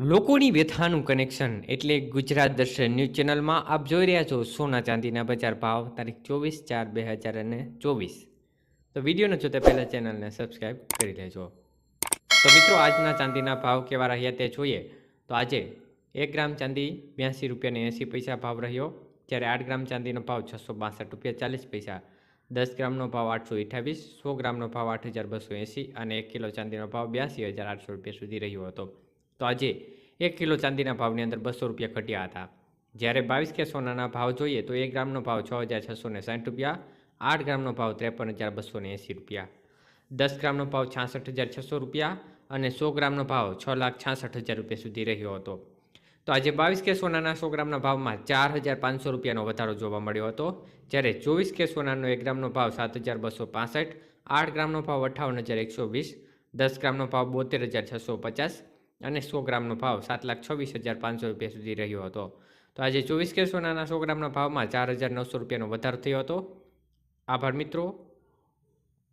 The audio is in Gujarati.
લોકોની વ્યથાનું કનેક્શન એટલે ગુજરાત દર્શન ન્યૂઝ ચેનલમાં આપ જોઈ રહ્યા છો સોના ચાંદીના બજાર ભાવ, તારીખ ચોવીસ ચાર બે હજાર અને ચોવીસ. તો વિડીયોને જોતા પહેલાં ચેનલને સબસ્ક્રાઈબ કરી લેજો. તો મિત્રો, આજના ચાંદીના ભાવ કેવા રહ્યા તે જોઈએ. તો આજે એક ગ્રામ ચાંદી બ્યાસી રૂપિયાને એંસી પૈસા ભાવ રહ્યો. જ્યારે આઠ ગ્રામ ચાંદીનો ભાવ છસો બાસઠ રૂપિયા ચાલીસ પૈસા. દસ ગ્રામનો ભાવ આઠસો અઠ્યાવીસ સો ગ્રામનો ભાવ આઠ હજાર બસો એંસી અને એક કિલો ચાંદીનો ભાવ બ્યાસી હજાર આઠસો રૂપિયા સુધી રહ્યો હતો. તો આજે એક કિલો ચાંદીના ભાવની અંદર બસો રૂપિયા ઘટ્યા હતા. જ્યારે બાવીસ કે સોનાના ભાવ જોઈએ તો એક ગ્રામનો ભાવ છ હજાર છસો ને સાઠ રૂપિયા, આઠ ગ્રામનો ભાવ ત્રેપન હજાર બસો ને એંસી રૂપિયા, દસ ગ્રામનો ભાવ છાસઠ હજાર છસો રૂપિયા અને સો ગ્રામનો ભાવ છ લાખ છાસઠ હજાર રૂપિયા સુધી રહ્યો હતો. તો આજે બાવીસ કે સોનાના સો ગ્રામના ભાવમાં ચાર હજાર પાંચસો રૂપિયાનો વધારો જોવા મળ્યો હતો. જ્યારે ચોવીસ કે સોનાનો એક ગ્રામનો ભાવ સાત હજાર બસો પાસઠ, આઠ ગ્રામનો ભાવ અઠાવન હજાર એકસો વીસ, દસ ગ્રામનો ભાવ બોતેર હજાર છસો પચાસ અને સો ગ્રામનો ભાવ સાત લાખ છવ્વીસ હજાર પાંચસો રૂપિયા સુધી રહ્યો હતો. તો આજે ચોવીસ કે સોનાના સો ગ્રામના ભાવમાં ચાર હજાર નવસો રૂપિયાનો વધારો થયો હતો. આભાર મિત્રો.